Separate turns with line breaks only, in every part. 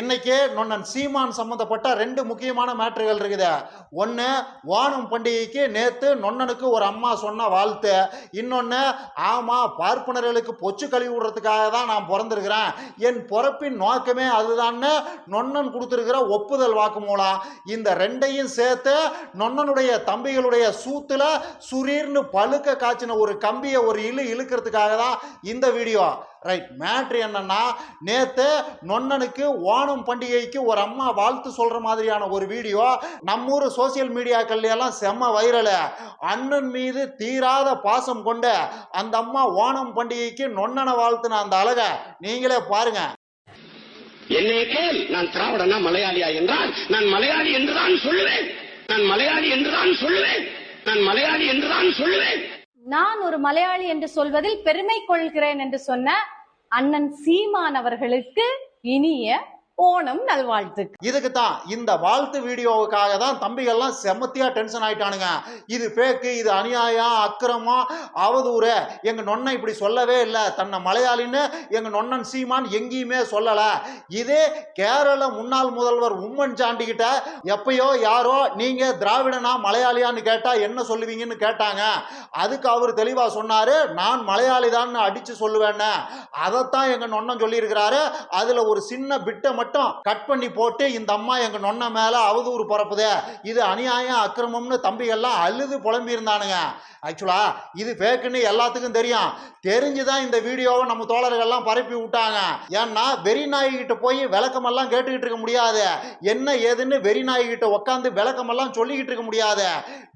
இன்னைக்கு நொன்னன் சீமான் சம்பந்தப்பட்ட ரெண்டு முக்கியமான மேட்டர்கள் இருக்குது. ஒன்று ஓணம் பண்டிகைக்கு நேற்று நொன்னனுக்கு ஒரு அம்மா சொன்ன வாழ்த்து. இன்னொன்று ஆமாம் பார்ப்பனர்களுக்கு பொச்சு கழுவி விடுறதுக்காக தான் நான் பிறந்திருக்கிறேன். என் பிறப்பின் நோக்கமே அதுதான்னு நொன்னன் கொடுத்துருக்கிற ஒப்புதல் வாக்கு மூலம் இந்த ரெண்டையும் சேர்த்து நொன்னனுடைய தம்பிகளுடைய சூத்தில் சுரீர்னு பழுக்க காய்ச்சின ஒரு கம்பியை ஒரு இழு இழுக்கிறதுக்காக தான் இந்த வீடியோ. ரைட் மேட்ரு என்னன்னா நேத்து நொன்னனுக்கு ஓணம் பண்டிகைக்கு ஒரு அம்மா வாழ்த்து சொல்ற மாதிரியான ஒரு வீடியோ நம்மூர் சோசியல் மீடியாக்கள்ல எல்லாம் செம்ம வைரல் அண்ணன் மீது தீராத பாசம் கொண்டு அந்த அம்மா ஓணம் பண்டிகைக்கு நொன்னனை வாழ்த்துன அந்த அழக நீங்களே பாருங்க.
என்னை கேள் நான் திராவிடனா மலையாளியா என்றால் நான் மலையாளி என்றுதான் சொல்லுவேன். நான் மலையாளி என்றுதான் சொல்லுவேன். நான் மலையாளி என்றுதான் சொல்லுவேன்.
நான் ஒரு மலையாளி என்று சொல்வதில் பெருமை கொள்கிறேன் என்று சொன்ன அண்ணன் சீமான் அவர்களுக்கு இனிய ஓணம் நல்வாழ்த்துக்கள்.
இதுக்கு தான் இந்த வாழ்த்து வீடியோவுக்காக தான் தம்பிகள்லாம் செமத்தியா டென்ஷன் ஆயிட்டானுங்க. இது ஃபேக்கு இது அநியாயம் அக்கிரமம் அவதூறு. எங்க நொண்ணன் இப்படி சொல்லவே இல்லை. தன்னை மலையாளின்னு எங்க நொண்ணன் சீமான் எங்கேயுமே சொல்லல. இதே கேரள முன்னாள் முதல்வர் உம்மன் சாண்டி கிட்ட எப்பயோ யாரோ நீங்க திராவிடனா மலையாளியான்னு கேட்டா என்ன சொல்லுவீங்கன்னு கேட்டாங்க. அதுக்கு அவர் தெளிவா சொன்னாரு நான் மலையாளி தான் அடிச்சு சொல்லுவேன்னு. அதைத்தான் எங்க நொண்ணன் சொல்லியிருக்கிறாரு. அதுல ஒரு சின்ன பிட்ட மட்டும் கட் பண்ணி போட்டு இந்த அம்மா எங்க நொன்ன மேல அவதூறு பரப்புதே. இது அநியாயம் அக்கிரமம்னு தம்பிகள்லாம் அழுது புலம்பி இருந்தானுங்க ஆக்சுவலா இது ஃபேக்குன்னு எல்லாத்துக்கும் தெரியும். தெரிஞ்சுதான் இந்த வீடியோவை நம்ம தோழர்கள்லாம் பரப்பி விட்டாங்க. ஏன்னா வெறி நாய்கிட்ட போய் விளக்கமெல்லாம் கேட்டுக்கிட்டு இருக்க முடியாது. என்ன ஏதுன்னு வெறி நாய்கிட்ட உட்காந்து விளக்கமெல்லாம் சொல்லிக்கிட்டு இருக்க முடியாது.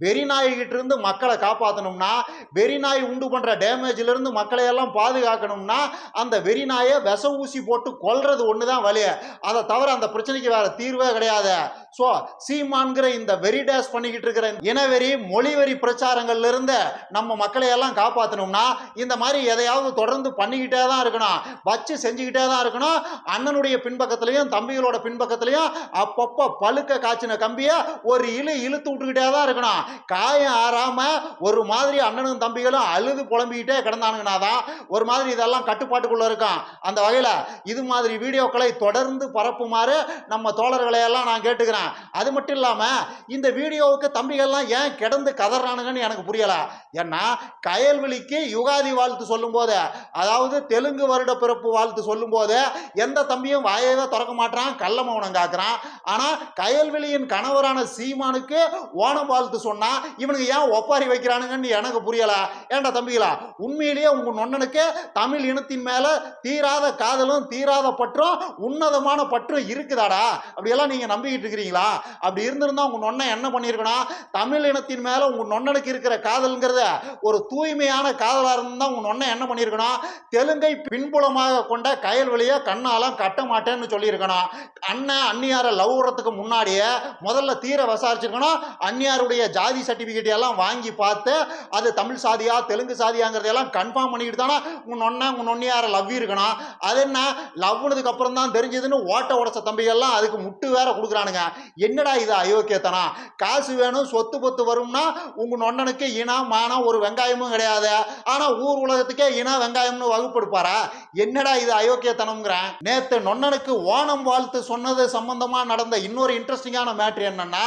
வெறி நாய்கிட்ட இருந்து மக்களை காப்பாற்றணும்னா வெறி நாய் உண்டு பண்ற டேமேஜ்ல இருந்து மக்களை எல்லாம் பாதுகாக்கணும்னா அந்த வெறி நாயை விச ஊசி போட்டு கொல்றது ஒண்ணுதான் வழி. அதை தவிர அந்த பிரச்சனைக்கு வேற தீர்வே கிடையாது. ஸோ சீமான்கிற இந்த வெரி டேஸ் பண்ணிக்கிட்டு இருக்கிற இனவெறி மொழிவெறி பிரச்சாரங்கள்ல இருந்து நம்ம மக்களை எல்லாம் காப்பாற்றணும்னா இந்த மாதிரி எதையாவது தொடர்ந்து பண்ணிக்கிட்டே தான் இருக்கணும். வச்சு செஞ்சுக்கிட்டே தான் இருக்கணும். அண்ணனுடைய பின்பக்கத்துலையும் தம்பிகளோட பின்பக்கத்துலையும் அப்பப்போ பழுக்க காய்ச்சின கம்பியை ஒரு இழு இழுத்து விட்டுக்கிட்டே தான் இருக்கணும். காயம் ஆறாம ஒரு மாதிரி அண்ணனும் தம்பிகளும் அழுது புலம்பிக்கிட்டே கிடந்தானுங்கன்னா தான் ஒரு மாதிரி இதெல்லாம் கட்டுப்பாட்டுக்குள்ள இருக்கும் அந்த வகையில் இது மாதிரி வீடியோக்களை தொடர்ந்து பரப்புமாறு நம்ம தோழர்களை எல்லாம் நான் கேட்டுக்கிறேன். அது மட்டும் இல்லாமல் இந்த வீடியோவுக்கு தம்பிகள்லாம் ஏன் கிடந்து கதறானுங்கன்னு எனக்கு புரியல. ஏன்னா கயல்வெளிக்கு யுகாதி வாழ்த்து சொல்லும்போது அதாவது தெலுங்கு வருட பிறப்பு வாழ்த்து சொல்லும்போது எந்த தம்பியும் வாயவே திறக்க மாட்டான் கள்ள மௌனம் காக்குறான். ஆனால் கயல்வெளியின் கணவரான சீமானுக்கு ஓணம் வாழ்த்து சொன்னா இவனுக்கு ஏன் ஒப்பாரி வைக்கிறானுங்கன்னு எனக்கு புரியல. ஏன்டா தம்பிகளா உண்மையிலேயே உங்க நொண்ணனுக்கு தமிழ் இனத்தின் மேல தீராத காதலும் தீராத பற்றும் உன்னதமான பற்று இருக்குதாடா? அப்படியெல்லாம் நீங்க நம்பிக்கிட்டு இருக்கிறீங்களா? அப்படி இருந்திருந்தா உங்க நொண்ணை என்ன பண்ணியிருக்கணும்? தமிழ் இனத்தின் மேலே உங்கள் நொண்ணனுக்கு இருக்கிற காதல்ங்கிறத ஒரு தூய்மையான காதலாக இருந்தால் உங்க நொண்ணை என்ன பண்ணியிருக்கணும்? தெலுங்கை பின்புலமாக கொண்ட கயல்வெளியை கண்ணாலாம் கட்ட மாட்டேன்னு சொல்லியிருக்கணும். அண்ணன் அன்னியாரை லவ் விடுறதுக்கு முன்னாடியே முதல்ல தீர விசாரிச்சிருக்கணும். அந்நியாருடைய ஜாதி சர்டிஃபிகேட் எல்லாம் வாங்கி பார்த்து அது தமிழ் சாதியா தெலுங்கு சாதியாங்கிறதையெல்லாம் கன்ஃபார்ம் பண்ணிக்கிட்டு தானே உன் நொன்ன உன் நொண்ணியாரை லவ் இருக்கணும். அது என்ன? லவ்னதுக்கு அப்புறம் தான் தெரிஞ்சதுன்னு ஓட்ட உடச்ச தம்பிகள்லாம் அதுக்கு முட்டு வேற கொடுக்குறானுங்க. என்னடா இது அயோக்கியத்தனம்? காசு வேணும் சொத்து பொத்து வரும்னா உங்க நொண்ணனுக்கு இனம் மானம் ஒரு வெங்காயமும் கிடையாது. ஆனா ஊர் உலகத்துக்கே இனம் வெங்காயம்னு வகுப்படுப்பாரா? என்னடா இது அயோக்கியத்தனம்ங்கிறேன். நேத்து நொண்ணனுக்கு ஓணம் வாழ்த்து சொன்னது சம்பந்தமா நடந்த இன்னொரு இன்ட்ரெஸ்டிங்கான மேட்ரு என்னன்னா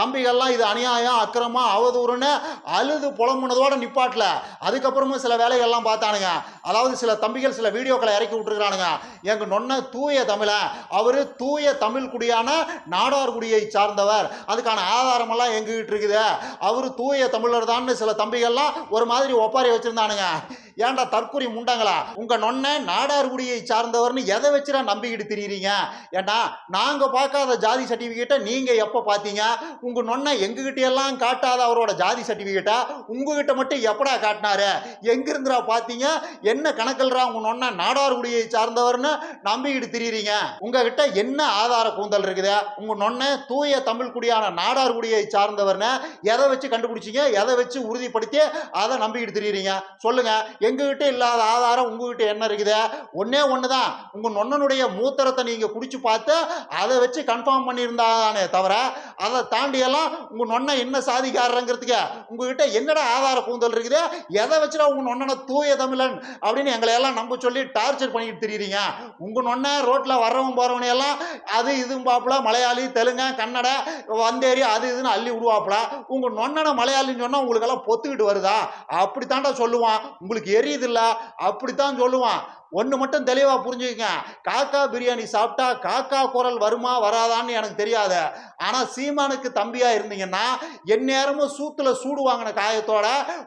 தம்பிகள்லாம் இது அநியாயம் அக்கிரமம் அவதூறுன்னு அழுது புலம்புனதோட நிப்பாட்டல. அதுக்கப்புறமும் சில வேலைகள்லாம் பார்த்தானுங்க. அதாவது சில தம்பிகள் சில வீடியோக்களை இறக்கி விட்டுருக்கானுங்க எங்க நொன்ன தூய தமிழன் அவர் தூய தமிழ் குடியான நாடார் குடியை சார்ந்தவர். அதுக்கான ஆதாரமெல்லாம் எங்ககிட்ட இருக்குது. அவர் தூய தமிழர் தான் சில தம்பிகள்லாம் ஒரு மாதிரி ஒப்பாரி வச்சுருந்தானுங்க. ஏன்டா தற்கொலை முண்டாங்களா? உங்க நொன்ன நாடார் குடியை சார்ந்தவர்னு எதை வச்சுடா நம்பிக்கிட்டு திரியிறீங்க? ஏன்னா நாங்க பார்க்காத ஜாதி சர்டிபிகேட்டை நீங்க எப்ப பார்த்தீங்க? உங்க நொன்ன எங்ககிட்ட எல்லாம் காட்டாத அவரோட ஜாதி சர்டிபிகேட்டா? உங்ககிட்ட மட்டும் எப்படா காட்டினாரு? எங்கிருந்துடா பார்த்தீங்க? என்ன கணக்கில்றா உங்க நொன்ன நாடார் குடியை சார்ந்தவர்னு நம்பிக்கிட்டு திரியிறீங்க? உங்ககிட்ட என்ன ஆதார கூந்தல் இருக்குது? உங்க நொன்ன தூய தமிழ் குடியான நாடார் குடியை சார்ந்தவர்னு எதை வச்சு கண்டுபிடிச்சிங்க? எதை வச்சு உறுதிப்படுத்தி அதை நம்பிக்கிட்டு திரியிறீங்க? சொல்லுங்க எங்ககிட்ட இல்லாத ஆதாரம் உங்ககிட்ட என்ன இருக்குது? ஒன்றே ஒன்று தான் உங்கள் நொண்ணனுடைய மூத்திரத்தை நீங்கள் குடிச்சு பார்த்து அதை வச்சு கன்ஃபார்ம் பண்ணியிருந்தானே தவிர அதை தாண்டியெல்லாம் உங்கள் நொன்னை என்ன சாதிக்காரங்கிறதுக்கு உங்ககிட்ட என்னடா ஆதார கூந்தல் இருக்குது? எதை வச்சுடா உங்கள் நொன்னனை தூய தமிழன் அப்படின்னு எங்களை எல்லாம் நம்ப சொல்லி டார்ச்சர் பண்ணிட்டு தெரியுறீங்க. உங்கள் நொன்னை ரோட்டில் வர்றவன் போகிறவனை எல்லாம் அது இதுவும் பாப்புல மலையாளி தெலுங்கு கன்னட வந்தேரி அது இதுன்னு அள்ளி விடுவாப்புல. உங்கள் நொன்னனை மலையாளின்னு சொன்னால் உங்களுக்கெல்லாம் பொத்துக்கிட்டு வருதா? அப்படித்தாண்டா சொல்லுவான். உங்களுக்கு எரியுதுல்ல? அப்படித்தான் சொல்லுவான். ஒன்று மட்டும் தெளிவாக புரிஞ்சுக்கங்க. காக்கா பிரியாணி சாப்பிட்டா காக்கா குரல் வருமா வராதான்னு எனக்கு தெரியாது. ஆனால் சீமானுக்கு தம்பியாக இருந்தீங்கன்னா எந்நேரமும் சூத்தில் சூடு வாங்கின காயத்தோட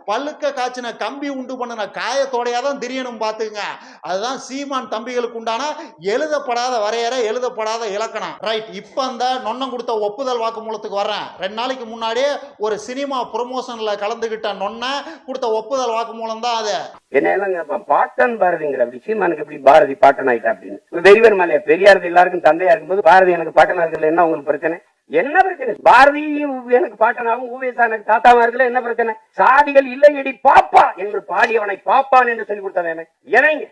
பல்லுக்க காய்ச்சின கம்பி உண்டு பண்ணின காயத்தோடையா தான் திரியணும் பார்த்துக்குங்க. அதுதான் சீமான் தம்பிகளுக்கு உண்டான எழுதப்படாத வரையறை எழுதப்படாத இலக்கணம். ரைட் இப்போ அந்த நொன்னம் கொடுத்த ஒப்புதல் வாக்குமூலத்துக்கு வர்றேன். ரெண்டு நாளைக்கு முன்னாடியே ஒரு சினிமா ப்ரொமோஷனில் கலந்துக்கிட்ட நொன்ன கொடுத்த ஒப்புதல் வாக்குமூலம் தான் அது.
என்ன எல்லாம் பாட்டன் பாரதிங்கிற விஷயம் எனக்கு எப்படி பாரதி பாட்டன் ஆயிட்டா அப்படின்னு? வெறிவர் மலையா பெரியார் எல்லாருக்கும் தந்தையா இருக்கும்போது பாரதி எனக்கு பாட்டனா இருக்குல்ல என்ன உங்களுக்கு பிரச்சனை? என்ன பிரச்சனை? பாரதியும் எனக்கு பாட்டனாகவும் ஊவேசா எனக்கு தாத்தாவா இருக்கல என்ன பிரச்சனை? சாதிகள் இல்லையடி பாப்பா என்று பாடியவனை பாப்பான் என்று சொல்லி கொடுத்தவன் இணைங்க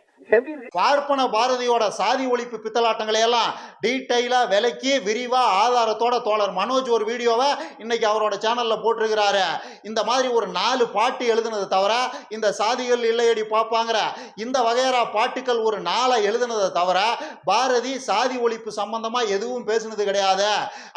பார்ப்பன பாரதியோட சாதி ஒழிப்பு பித்தலாட்டங்களை எல்லாம் டீட்டெயிலாக விலக்கி விரிவாக ஆதாரத்தோட தோழர் மனோஜ் ஒரு வீடியோவை இன்னைக்கு அவரோட சேனலில் போட்டிருக்கிறாரு. இந்த மாதிரி ஒரு நாலு பாட்டு எழுதுனது தவிர இந்த சாதிகள் இல்லையடி பார்ப்பாங்கிற இந்த வகையறா பாட்டுக்கள் ஒரு நாளை எழுதுனதை தவிர பாரதி சாதி ஒழிப்பு சம்பந்தமாக எதுவும் பேசுனது கிடையாது.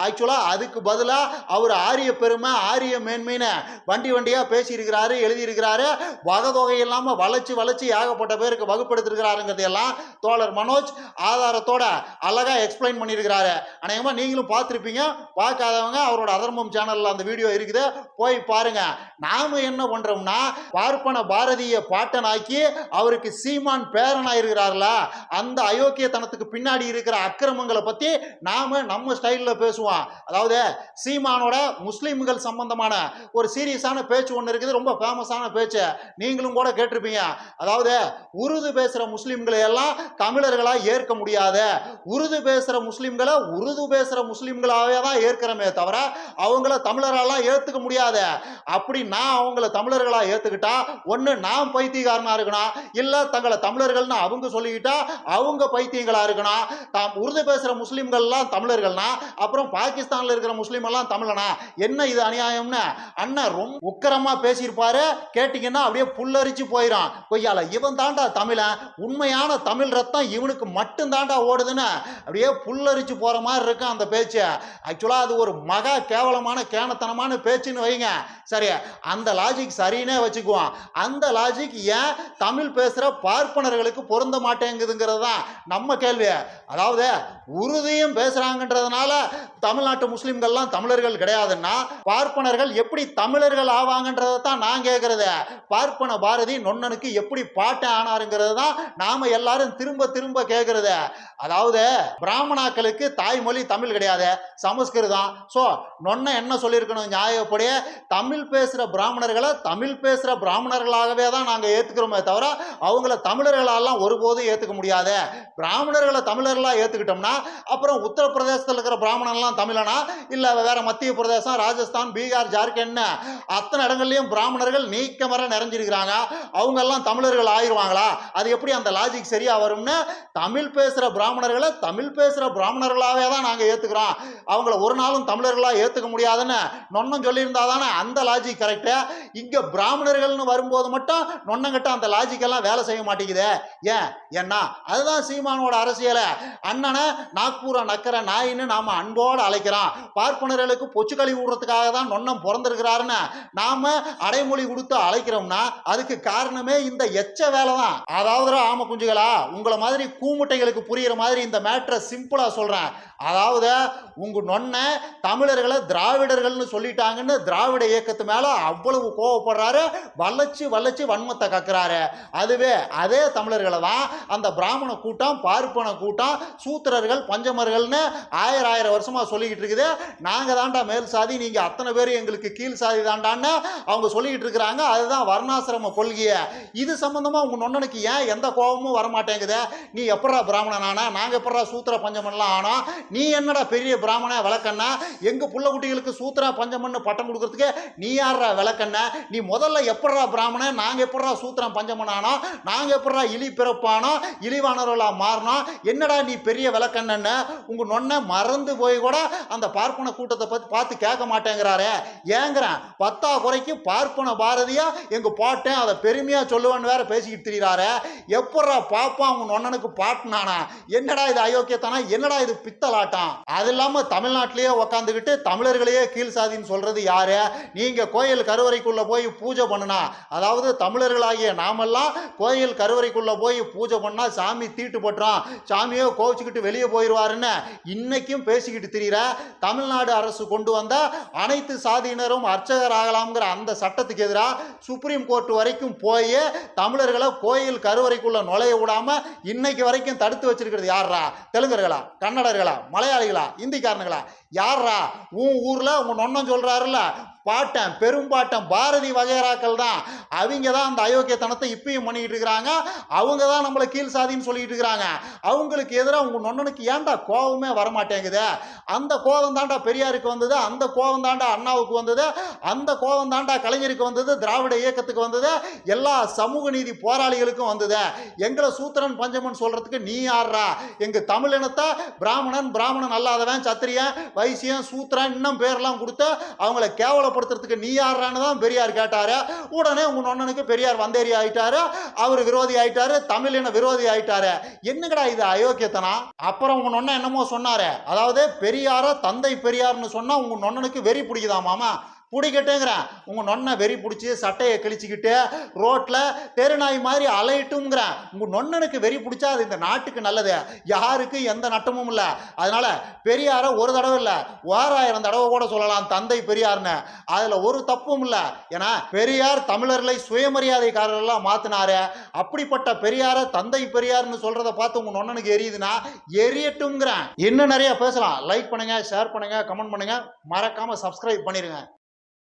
ஆக்சுவலாக அதுக்கு பதிலாக அவர் ஆரிய பெருமை ஆரிய மேன்மைன்னு வண்டி வண்டியாக பேசியிருக்கிறாரு எழுதியிருக்கிறாரு. வகதொகை இல்லாமல் வளைச்சு வளைச்சு ஏகப்பட்ட பேருக்கு வகுப்படுத்திருக்கிறாருங்கிறதையெல்லாம் தோழர் மனோஜ் ஆதாரத்தோட அழகாக எக்ஸ்பிளைன் பண்ணியிருக்கிறாரு. அநேகமாக நீங்களும் பார்த்துருப்பீங்க. பார்க்காதவங்க அவரோட அதர்மம் சேனலில் அந்த வீடியோ இருக்குது. போய் பாருங்க. நாம என்ன பண்ணுறோம்னா பார்ப்பன பாரதிய பாட்டனாக்கி அவருக்கு சீமான் பேரனாயிருக்கிறார்ல அந்த அயோக்கியத்தனத்துக்கு பின்னாடி இருக்கிற அக்கிரமங்களை பற்றி நாம நம்ம ஸ்டைலில் பேசுவோம். அதாவது சீமானோட முஸ்லீம்கள் சம்பந்தமான ஒரு சீரியஸான பேச்சு ஒன்று இருக்குது. ரொம்ப ஃபேமஸான பேச்சு. நீங்களும் கூட கேட்டிருப்பீங்க. அதாவது உருது பேசுகிற முஸ்லீம்களை எல்லாம் தமிழர்களாக ஏற்க முடியாத உருது பேசுகிற முஸ்லீம்களை உருது பேசுகிற முஸ்லீம்களாகவே தான் ஏற்கிறமே தவிர அவங்கள தமிழரெல்லாம் ஏற்றுக்க முடியாத. அப்படி நான் அவங்கள தமிழர்களாக ஏற்றுக்கிட்டா ஒன்று நான் பைத்தியக்காரனாக இருக்கணும் இல்லை தங்களை தமிழர்கள்னு அவங்க சொல்லிக்கிட்டா அவங்க பைத்தியங்களாக இருக்கணும் தாம் உருது பேசுகிற முஸ்லீம்கள்லாம் தமிழர்கள்னா அப்புறம் பாகிஸ்தானில் இருக்கிற முஸ்லீம் எல்லாம் தமிழனா? என்ன இது அநியாயம்னு? அண்ணன் ரொம்ப உக்கரமாக பேசியிருப்பாரு. கேட்டிங்கன்னா அப்படியே புல்லரிச்சு போயிடும் கொய்யால இவன் தாண்டா தமிழன். உண்மையான தமிழ் ரத்தம் இவனுக்கு மட்டும் தாண்டா ஓடுதுன்னு அப்படியே புல்லரிச்சு போகிற மாதிரி இருக்கும் அந்த பேச்சு. ஆக்சுவலாக அது ஒரு மகா கேவலமான கேனத்தனமான பேச்சுன்னு வைங்க. சரி அந்த லாஜிக் சரின்னே வச்சுக்குவோம். அந்த லாஜிக் ஏன் தமிழ் பேசுகிற பார்ப்பனர்களுக்கு பொருந்த மாட்டேங்குதுங்கிறது தான் நம்ம கேள்வி. அதாவது உறுதியும் பேசுகிறாங்கன்றதுனால தமிழ்நாட்டு முஸ்லீம்கள்லாம் தமிழர்கள் கிடையாதுன்னா பார்ப்பனர்கள் எப்படி தமிழர்கள் ஆவாங்கன்றதை தான் நான் கேட்குறது பார்ப்பன பாரதி நொண்ணனுக்கு எப்படி பாட்டு ஆனாருங்கிறது தான் நாம எல்லாரும் திரும்ப திரும்ப கேட்கறத அதாவது பிராமணாக்களுக்கு தாய்மொழி தமிழ் கிடையாது. சமஸ்கிருதம். ஸோ நொன்ன என்ன சொல்லியிருக்கணும் நியாயப்படி தமிழ் பேசுகிற பிராமணர்களை தமிழ் பேசுகிற பிராமணர்களாகவே தான் நாங்கள் ஏற்றுக்கிறோமே தவிர அவங்கள தமிழர்களாலாம் ஒருபோதும் ஏற்றுக்க முடியாது. பிராமணர்களை தமிழர்களாக ஏற்றுக்கிட்டோம்னா அப்புறம் உத்தரப்பிரதேசத்தில் இருக்கிற பிராமணன்லாம் தமிழனா? இல்லை வேற மத்திய பிரதேசம் ராஜஸ்தான் பீகார் ஜார்க்கண்ட்னு அத்தனை இடங்கள்லையும் பிராமணர்கள் நீக்க மர நிறைஞ்சிருக்கிறாங்க. அவங்கெல்லாம் தமிழர்கள் ஆயிடுவாங்களா அது எப்படி எப்படி அந்த லாஜிக் சரியா வரும்னு தமிழ் பேசுகிற பிராமணர்களை தமிழ் பேசுகிற பிராமணர்களாகவே தான் நாங்கள் ஏற்றுக்கிறோம் அவங்கள ஒரு நாளும் தமிழர்களாக ஏற்றுக்க முடியாதுன்னு நொன்னம் சொல்லியிருந்தா தானே அந்த லாஜிக் கரெக்டு இங்கே பிராமணர்கள்னு வரும்போது மட்டும் நொன்னங்கிட்ட அந்த லாஜிக்கெல்லாம் வேலை செய்ய மாட்டேங்குது. ஏன்? ஏன்னா அதுதான் சீமானோட அரசியலை. அண்ணனை நாக்பூரை நக்கிற நாயின்னு நாம் அன்போடு அழைக்கிறோம். பார்ப்பனர்களுக்கு பொச்சு கழிவு விடுறதுக்காக தான் நொன்னம் பிறந்திருக்கிறாருன்னு நாம் அடைமொழி கொடுத்து அழைக்கிறோம்னா அதுக்கு காரணமே இந்த எச்ச வேலை தான் அதாவது ஆம குஞ்சுகளா? உங்களை மாதிரி கூமுட்டைகளுக்கு புரிகிற மாதிரி இந்த மேட்ரை சிம்பிளாக சொல்கிறேன் அதாவது உங்க நொன்ன தமிழர்களை திராவிடர்கள்னு சொல்லிட்டாங்கன்னு திராவிட இயக்கத்து மேலே அவ்வளவு கோவப்படுறாரு வளைச்சு வளைச்சு வன்மத்தை கக்குறாரு. அதுவே அதே தமிழர்களை தான் அந்த பிராமண கூட்டம் பார்ப்பன கூட்டம் சூத்திரர்கள் பஞ்சமர்கள்னு ஆயிரம் ஆயிரம் வருஷமாக சொல்லிக்கிட்டு இருக்குது. நாங்கள் தாண்டா மேல் சாதி நீங்க அத்தனை பேர் எங்களுக்கு கீழ் சாதி தாண்டான்னு அவங்க சொல்லிக்கிட்டு இருக்கிறாங்க. அதுதான் வர்ணாசிரம கொள்கையை. இது சம்மந்தமாக உங்க நொன்னனுக்கு ஏன் எந்த எந்த கோபமும் வரமாட்டேங்குது. நீ எப்படா பிராமணன் ஆனா நாங்க எப்படா சூத்திர பஞ்சமன்லாம் ஆனோம்? நீ என்னடா பெரிய பிராமண விளக்கண்ணா? எங்க புள்ள குட்டிகளுக்கு சூத்திர பஞ்சமன்னு பட்டம் கொடுக்கறதுக்கு நீ யாரா விளக்கண்ண? நீ முதல்ல எப்படா பிராமணன் நாங்கள் எப்படா சூத்திரம் பஞ்சமன் ஆனோம்? நாங்கள் எப்படா இலி பிறப்பானோம்? இழிவானவர்களாக மாறினோம்? என்னடா நீ பெரிய விளக்கண்ணன்னு? உங்கள் நொன்ன மறந்து போய் கூட அந்த பார்ப்பன கூட்டத்தை பற்றி பார்த்து கேட்க மாட்டேங்கிறாரே. ஏங்கிறேன் பத்தா குறைக்கு பார்ப்பன பாரதியா? எங்க பாட்டேன் அதை பெருமையாக சொல்லுவேன்னு வேற பேசிக்கிட்டு திரியிறாரு. எப்படா பாப்பா உன் நொண்ணனுக்கு பாட்டுனானா? என்னடா இது அயோக்கியத்தானா என்னடா இது பித்தலாட்டம்? அது இல்லாம தமிழ்நாட்டிலேயே உக்காந்துக்கிட்டு தமிழர்களையே கீழ் சாதின்னு சொல்றது யாரு? நீங்க கோயில் கருவறைக்குள்ள போய் பூஜை பண்ணுனா அதாவது தமிழர்களாகிய நாமெல்லாம் கோயில் கருவறைக்குள்ள போய் பூஜை பண்ணா சாமி தீட்டு பட்டுறோம் சாமியோ கோவிச்சுக்கிட்டு வெளியே போயிடுவாருன்னு இன்னைக்கும் பேசிக்கிட்டு திரியிற தமிழ்நாடு அரசு கொண்டு வந்த அனைத்து சாதியினரும் அர்ச்சகர் ஆகலாம்ங்கிற அந்த சட்டத்துக்கு எதிராக சுப்ரீம் கோர்ட் வரைக்கும் போய் தமிழர்களை கோயில் கருவறைக்குள்ள நுழைய விடாம இன்னைக்கு வரைக்கும் தடுத்து வச்சிருக்கிறது யாரா தெலுங்கர்களா? கன்னடர்களா? மலையாளிகளா? இந்திக்காரனுங்களா யாரா உன் ஊர்ல உங்கள் நொண்ணன் சொல்றாருல்ல பாட்டன் பெரும்பாட்டன் பாரதி வகையராக்கள் தான். அவங்க தான் அந்த அயோக்கியத்தனத்தை இப்பயும் பண்ணிக்கிட்டு இருக்கிறாங்க. அவங்க தான் நம்மளை கீழ் சாதின்னு சொல்லிட்டு இருக்கிறாங்க. அவங்களுக்கு எதிராக உங்க நொண்ணனுக்கு ஏன்டா கோபமே வரமாட்டேங்குது? அந்த கோபம் தாண்டா பெரியாருக்கு வந்தது அந்த கோபம் தாண்டா அண்ணாவுக்கு வந்தது அந்த கோபம் தாண்டா கலைஞருக்கு வந்தது திராவிட இயக்கத்துக்கு வந்தது எல்லா சமூக நீதி போராளிகளுக்கும் வந்தது. எங்களை சூத்திரன் பஞ்சமன் சொல்றதுக்கு நீ யாரா எங்க தமிழினத்தை பிராமணன் பிராமணன் அல்லாதவன் சத்திரியன் வைசியன் சூத்திரன் இன்னும் பேர்லாம் கொடுத்து அவங்கள கேவல கேவலப்படுத்துறதுக்கு நீ யாரான்னு தான் பெரியார் கேட்டாரு. உடனே உங்க நொண்ணனுக்கு பெரியார் வந்தேறி ஆயிட்டாரு. அவர் விரோதி ஆயிட்டாரு. தமிழின விரோதி ஆயிட்டாரு. என்னங்கடா இது அயோக்கியத்தனா அப்புறம் உங்க நொண்ணன் என்னமோ சொன்னாரு. அதாவது பெரியார தந்தை பெரியார்னு சொன்னா உங்க நொண்ணனுக்கு வெறி பிடிக்குதா மாமா? பிடிக்கட்டுங்கிறேன் உங்கள் நொண்ணை வெறி பிடிச்சி சட்டையை கிழிச்சிக்கிட்டு ரோட்டில் தெருநாய் மாதிரி அலையிட்டுங்கிறேன் உங்கள் நொண்ணனுக்கு வெறி பிடிச்சா அது இந்த நாட்டுக்கு நல்லது. யாருக்கு எந்த நட்டமும் இல்லை. அதனால் பெரியார ஒரு தடவை இல்லை ஓராயிரம் தடவை கூட சொல்லலாம் தந்தை பெரியார்னு. அதில் ஒரு தப்பும் இல்லை. ஏன்னா பெரியார் தமிழர்களை சுயமரியாதைக்காரர்களாக மாற்றினாரு அப்படிப்பட்ட பெரியாரை தந்தை பெரியார்னு சொல்கிறத பார்த்து உங்கள் நொண்ணனுக்கு எரியுதுன்னா எரியட்டுங்கிறேன் இன்னும் நிறைய பேசலாம். லைக் பண்ணுங்கள் ஷேர் பண்ணுங்கள் கமெண்ட் பண்ணுங்கள் மறக்காமல் சப்ஸ்கிரைப் பண்ணிடுங்க